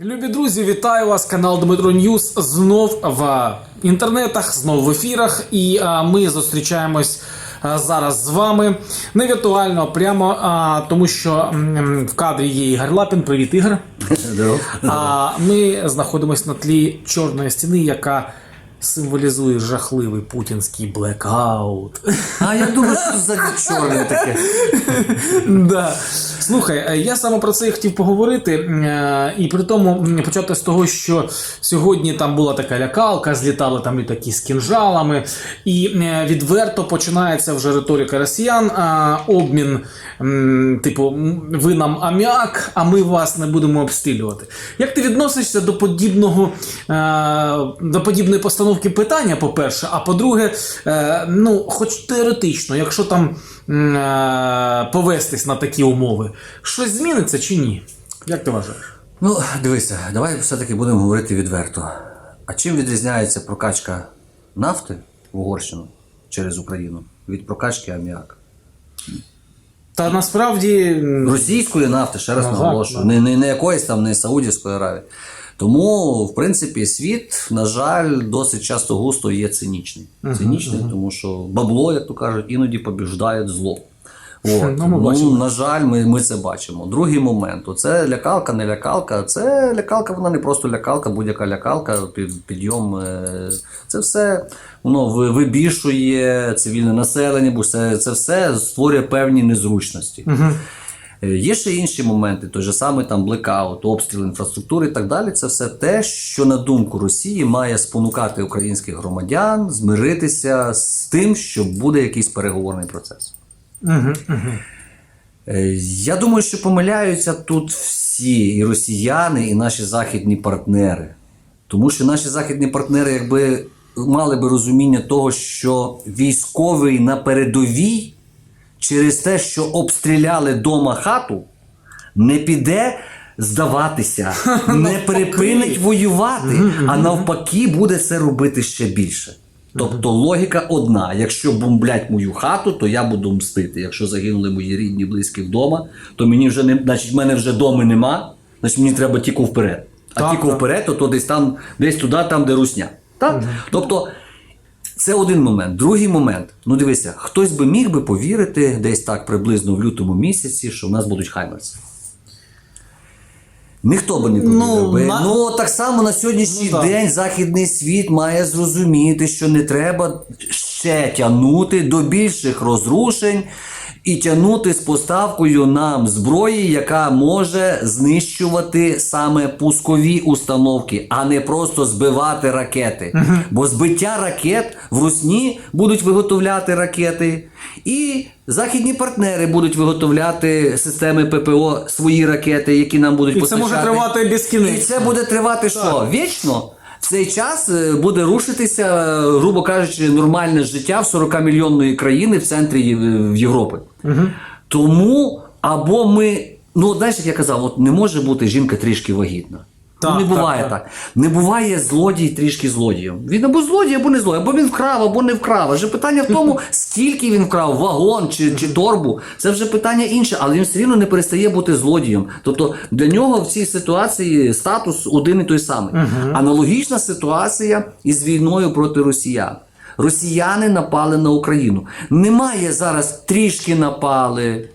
Любі друзі, вітаю вас! Канал Дмитро Ньюс знов в інтернетах, знов в ефірах. І а, ми зустрічаємось а, зараз з вами не віртуально, а прямо а, тому, що м, в кадрі є Ігор Лапін. Привіт, Ігор. А ми знаходимося на тлі чорної стіни, яка символізує жахливий путінський блекаут. А я думаю, що за чорне таке. Да. Слухай, е, я саме про це і хотів поговорити. е, І при тому почати з того, що сьогодні там була така лякалка, злітали там літаки з кінжалами, і е, відверто починається вже риторика росіян. Обмін, типу, ви нам аміак, а ми вас не будемо обстрілювати. Як ти відносишся до подібного до подібної постановки питання, по-перше, а по-друге, е, ну, хоч теоретично, якщо там е, повестись на такі умови, щось зміниться чи ні? Як ти вважаєш? Ну, дивися, давай все-таки будемо говорити відверто. А чим відрізняється прокачка нафти в Угорщину через Україну від прокачки аміаку? Та насправді Російської нафти, ще раз наголошую, не, не, не якоїсь там не Саудівської Аравії. Тому, в принципі, світ, на жаль, досить часто густо є цинічний. Цинічний, тому що бабло, як то кажуть, іноді побіждає зло. От. Ну, ми бачимо. на жаль, ми, ми це бачимо. Другий момент це лякалка, не лякалка. Це лякалка, вона не просто лякалка, будь-яка лякалка, під, підйом. е, Це все воно ви- вибільшує цивільне населення, бо це, це все створює певні незручності. Е, Є ще інші моменти, той же самий там блекаут, обстріл інфраструктури і так далі. Це все те, що на думку Росії має спонукати українських громадян змиритися з тим, що буде якийсь переговорний процес. Е, Я думаю, що помиляються тут всі і росіяни, і наші західні партнери. Тому що наші західні партнери, якби мали би розуміння того, що військовий на передовій через те, що обстріляли дома хату, не піде здаватися, не припинить воювати, а навпаки, буде це робити ще більше. Тобто логіка одна: якщо бомблять мою хату, то я буду мстити. Якщо загинули мої рідні, близькі вдома, то мені вже не значить, в мене вже дому нема, значить мені треба тільки вперед. А тільки вперед, то, то десь там, десь туди, там, де русня. Так? Тобто, це один момент. Другий момент. Ну дивися, хтось би міг би повірити десь так приблизно в лютому місяці, що в нас будуть хаймерси. Ніхто би не повірив Ну, би. на- Ну так само на сьогоднішній Ну, день західний світ має зрозуміти, що не треба ще тягнути до більших розрушень і тягнути з поставкою нам зброї, яка може знищувати саме пускові установки, а не просто збивати ракети. Бо збиття ракет в Русні будуть виготовляти ракети, і західні партнери будуть виготовляти системи ППО свої ракети, які нам будуть І це може постачати. тривати І це буде тривати що? Вічно? В цей час е, буде рушитися, е, грубо кажучи, нормальне життя в 40-мільйонної країни в центрі Європи. Угу. Тому або ми. Ну, знаєш, як я казав, от не може бути жінка трішки вагітна. Так, ну, не буває так. так, Не буває злодій трішки злодієм. Він або злодій, або не злодій, або він вкрав, або не вкрав. Адже питання в тому, скільки він вкрав, вагон чи, чи торбу. Це вже питання інше, але він все рівно не перестає бути злодієм. Тобто для нього в цій ситуації статус один і той самий. Аналогічна ситуація із війною проти росіян. Росіяни напали на Україну. Немає зараз трішки напали.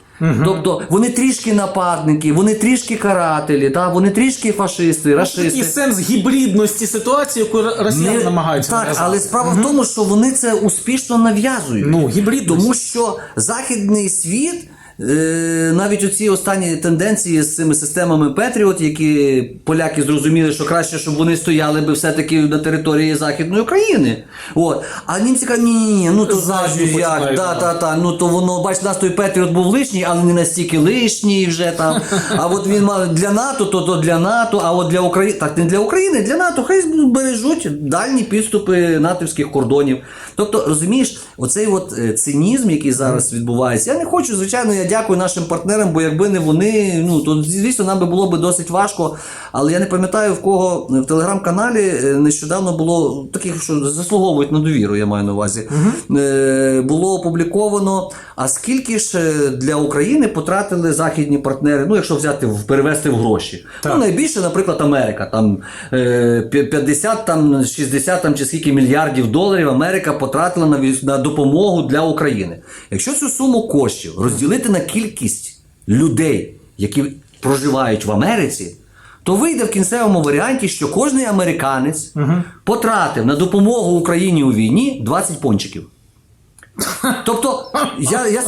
Тобто вони трішки нападники, вони трішки карателі, та? вони трішки фашисти, рашисти. І сенс гібридності ситуації, яку росіяни Не- намагаються так, нав'язати. але справа в тому, що вони це успішно нав'язують. Ну, гібридність. Тому що західний світ, навіть оці останні тенденції з цими системами Петріот, які поляки зрозуміли, що краще, щоб вони стояли би все-таки на території Західної України. От. А німці кажуть, ні, ні, ні, ну то знаєш, як, починають, да, да. та, та, ну то воно, бач, нас той Петріот був лишній, але не настільки лишній вже там. А от він мав для НАТО, то, то для НАТО, а от для України, так не для України, для НАТО, хай бережуть дальні підступи натовських кордонів. Тобто, розумієш, оцей от е, цинізм, який зараз відбувається, я не хочу, звичайно, я дякую нашим партнерам, бо якби не вони, ну то звісно, нам би було би досить важко. Але я не пам'ятаю в кого в телеграм-каналі е, нещодавно було таких, що заслуговують на довіру, я маю на увазі. Е, було опубліковано. А скільки ж е, для України потратили західні партнери? Ну, якщо взяти перевести в гроші. Так. Ну, найбільше, наприклад, Америка. Там е, 50, там 60 там, чи скільки мільярдів доларів Америка потратила на, на допомогу для України. Якщо цю суму коштів розділити на кількість людей, які проживають в Америці, то вийде в кінцевому варіанті, що кожний американець потратив на допомогу Україні у війні 20 пончиків. Тобто, я, я,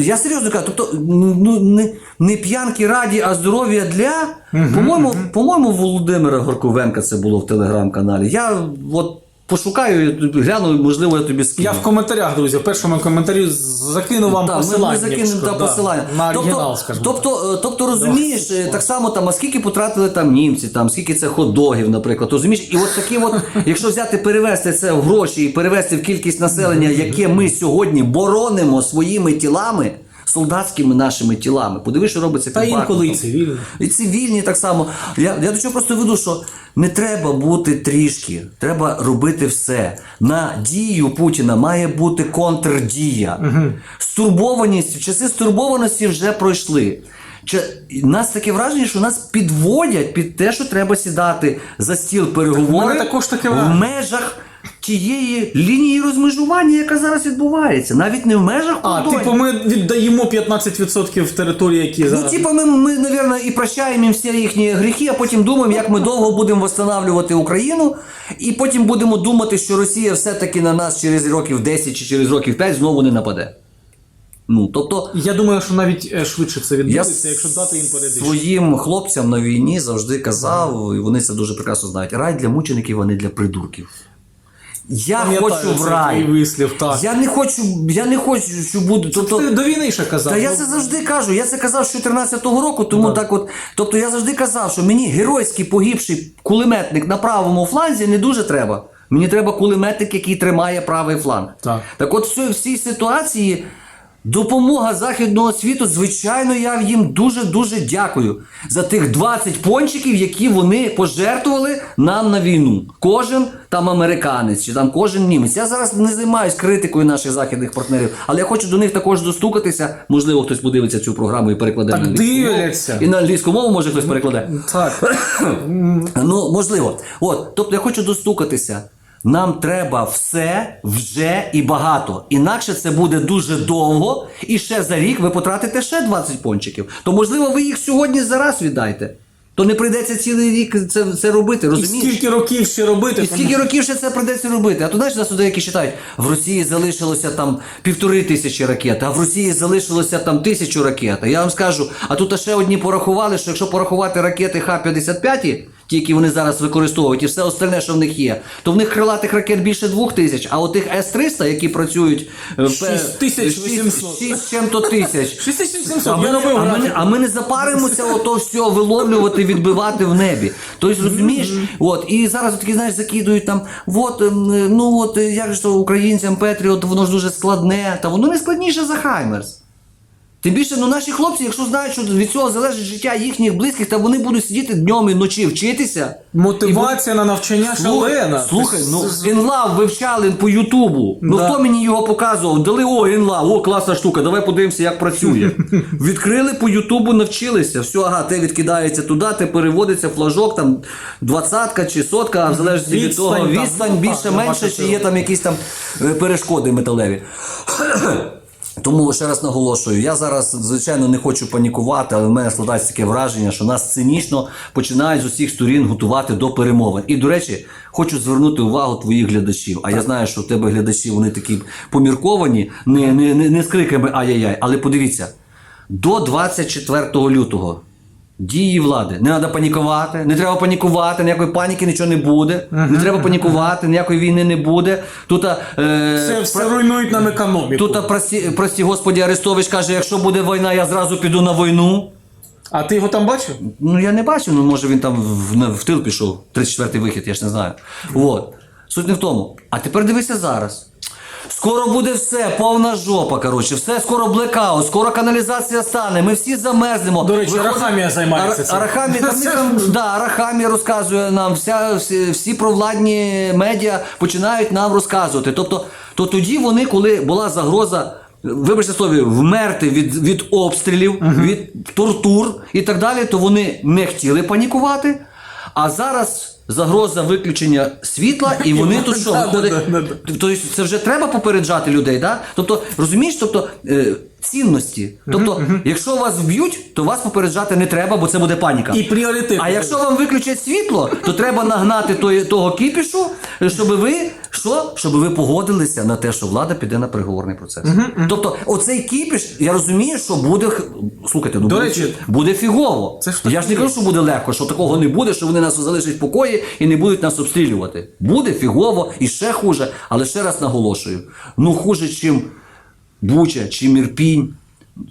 я серйозно кажу, тобто, ну, не, не п'янки раді, а здоров'я для. По-моєму, по-моєму, Володимира Горковенка це було в телеграм-каналі. Я от пошукаю, гляну, можливо, я тобі скину. Я в коментарях, друзі, в першому коментарі закину вам Да, посилання. ми закинемо якщо, да, да, посилання. на оригінал, тобто, скажімо. тобто, е, тобто, розумієш, е, так само там, а скільки потратили там німці, там, скільки це хот-догів, наприклад, розумієш? І от такі от, якщо взяти, перевести це в гроші і перевести в кількість населення, яке ми сьогодні боронимо своїми тілами, солдатськими нашими тілами. Подивись, що робиться Та інколи і цивільні. І цивільні так само. Я, я до чого просто веду, що не треба бути трішки, треба робити все. На дію Путіна має бути контрдія. Стурбованість, часи стурбованості вже пройшли. Чи, нас таке враження, що нас підводять під те, що треба сідати за стіл переговорів також таке в межах тієї лінії розмежування, яка зараз відбувається. Навіть не в межах А, кордонів. типу, ми віддаємо 15% території, які Ну, зараз. типа, ми, ми, наверное, і прощаємо їм всі їхні гріхи, а потім думаємо, як ми довго будемо встановлювати Україну, і потім будемо думати, що Росія все-таки на нас через років 10 чи через років 5 знову не нападе. Ну, тобто, Я думаю, що навіть е, швидше це відбудеться, якщо дати їм передачу. своїм хлопцям на війні завжди казав, і вони це дуже прекрасно знають. Рай для мучеників, а не для придурків. Я Пам'ятаю хочу в цей рай. вислів, так. Я не хочу, я не хочу, що буду. Тобто, Ти до війни ще казав. Та я ну, це завжди кажу. Я це казав з 14-го року, тому так от. Тобто я завжди казав, що мені геройський погибший кулеметник на правому фланзі не дуже треба. Мені треба кулеметник, який тримає правий фланг. Так. Так от в цій- в цій ситуації допомога західного світу, звичайно, я їм дуже-дуже дякую за тих 20 пончиків, які вони пожертвували нам на війну. Кожен там американець чи там кожен німець. Я зараз не займаюсь критикою наших західних партнерів, але я хочу до них також достукатися. Можливо, хтось подивиться цю програму і перекладе Так на англійську мову. І на англійську мову може хтось перекладе. Так. Ну, можливо. От, тобто я хочу достукатися. Нам треба все вже і багато. Інакше це буде дуже довго, і ще за рік ви потратите ще 20 пончиків. То можливо, ви їх сьогодні зараз віддайте. То не прийдеться цілий рік це, це робити, І скільки років ще робити? І скільки років ще це прийдеться робити? А то знаєш, нас туди які читають, в Росії залишилося там півтори тисячі ракет, а в Росії залишилося там тисячу ракет. Я вам скажу, а тут ще одні порахували, що якщо порахувати ракети Х-55, ті, які вони зараз використовують, і все остальне, що в них є, то в них крилатих ракет більше двох тисяч, а от тих С-300, які працюють е, в 6800. шість- шість чим-то тисяч. 6700, А я робив а, ми, графік. а ми не запаримося ото все виловлювати, відбивати в небі. Тобто, розумієш, от, і зараз такі, знаєш, закидують там, от, ем, ну от е, як же то українцям Петріот, воно ж дуже складне, та воно не складніше за Хаймерс. Тим більше, ну наші хлопці, якщо знають, що від цього залежить життя їхніх близьких, та вони будуть сидіти днем і ночі вчитися. Мотивація на навчання шалена. Слухай, ну інлав вивчали по Ютубу. Ну хто мені його показував? Дали о, інлав, о, класна штука, давай подивимося, як працює. Відкрили по Ютубу, навчилися. Все, ага, те відкидається туди, те переводиться флажок, там двадцятка чи сотка, в залежності від того, відстань ну, більше, так, менше, чи є там якісь там е, перешкоди металеві. Тому ще раз наголошую, я зараз, звичайно, не хочу панікувати, але в мене складається таке враження, що нас цинічно починають з усіх сторін готувати до перемовин. І, до речі, хочу звернути увагу твоїх глядачів. А я знаю, що в тебе глядачі вони такі помірковані, не, не, не, не з криками ай-яй-яй. Але подивіться, до 24 лютого. Дії влади. Не треба панікувати, не треба панікувати, ніякої паніки нічого не буде. Не треба панікувати, ніякої війни не буде. Тут е, Це все руйнують нам економіку. Тут, прості, прості господі, Арестович каже, якщо буде війна, я зразу піду на війну. А ти його там бачив? Ну я не бачив, ну може він там в, в, в тил пішов, 34-й вихід, я ж не знаю. От. Суть не в тому. А тепер дивися зараз. Скоро буде все, повна жопа. Коротше, все скоро блекаут, скоро каналізація стане. Ми всі замерзнемо. До речі, Виходить- Арахамія займається цим. Арахамія, там, там, да, Арахамія розказує нам, вся, всі, всі провладні медіа починають нам розказувати. Тобто, то тоді вони, коли була загроза. Вибачте слові, вмерти від, від обстрілів, від тортур і так далі, то вони не хотіли панікувати. А зараз загроза виключення світла, і вони тут що. Тобто це вже треба попереджати людей, да? Тобто, розумієш, тобто е, цінності. Тобто, якщо вас вб'ють, то вас попереджати не треба, бо це буде паніка. І пріоритет. А якщо вам виключать світло, то треба нагнати той, того кіпішу, щоб ви що? Щоб ви погодилися на те, що влада піде на переговорний процес. Тобто, оцей кіпіш, я розумію, що буде. Слухайте, ну До буде, речі, буде фігово. це ж я ж не кажу, що буде легко, що такого не буде, що вони нас залишать в покої і не будуть нас обстрілювати. Буде фігово і ще хуже, але ще раз наголошую: ну хуже, чим Буча, чим Ірпінь,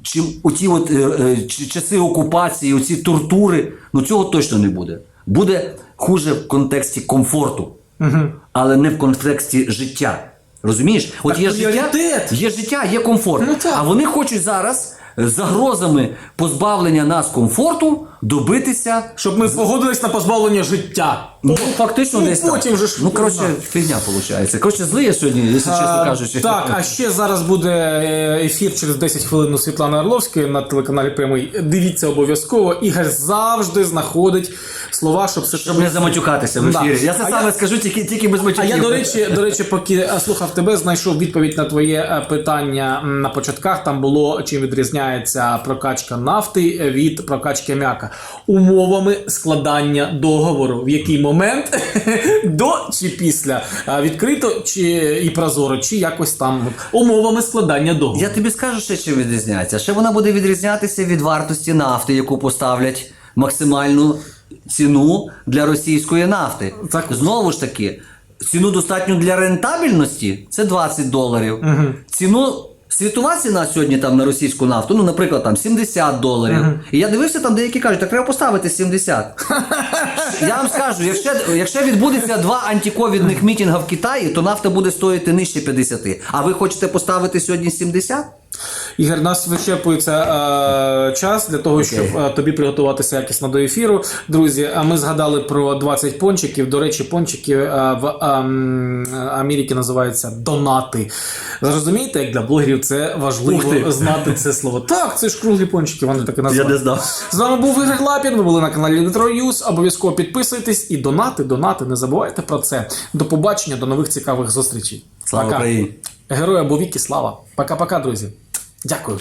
чим оті от, е, е, часи окупації, оці тортури, ну цього точно не буде. Буде хуже в контексті комфорту, але не в контексті життя. Розумієш? От Так є життя, є життя, є комфорт. Ну, а вони хочуть зараз загрозами позбавлення нас комфорту добитися. Щоб ми погодились на позбавлення життя. Ну, фактично ну, десь так. потім же ж- Ну, коротше, фігня виходить. Коротше, злий я сьогодні, якщо чесно кажучи. Так, а ще зараз буде е, ефір через 10 хвилин у Світлани Орловської на телеканалі Прямий. Дивіться обов'язково. Ігор завжди знаходить слова, щоб все Щоб не заматюкатися в Да. Я це А саме я- скажу, тільки, тільки без А я, до речі, до речі, поки е, слухав тебе, знайшов відповідь на твоє е, питання на початках. Там було чим відрізняється прокачка нафти від прокачки м'яка умовами складання договору. В який момент до чи після відкрито чи і прозоро, чи якось там умовами складання договору. Я тобі скажу ще чим відрізняється. Ще вона буде відрізнятися від вартості нафти, яку поставлять максимальну ціну для російської нафти. Так. Знову ж таки, ціну достатню для рентабельності це 20 доларів. Ціну. Світова ціна сьогодні там на російську нафту, ну, наприклад, там 70 доларів. І я дивився, там деякі кажуть, так треба поставити 70. Я вам скажу, якщо, якщо відбудеться два антиковідних мітінга в Китаї, то нафта буде стоїти нижче 50. А ви хочете поставити сьогодні 70? Ігор, нас вичерпується е, час для того, щоб е, тобі приготуватися якісно до ефіру. Друзі, а ми згадали про 20 пончиків. До речі, пончики е, в ем, Америці називаються донати. Зрозумієте, як для блогерів це важливо знати це слово. Так, це ж круглі пончики, вони так і називаються. знав. З вами був Ігор Лапін. Ви були на каналі Detro News. Обов'язково підписуйтесь і донати, донати. Не забувайте про це. До побачення, до нових цікавих зустрічей. Слава Пока. Україні! Герої або віки, слава. Пока-пока, друзі. Дякую.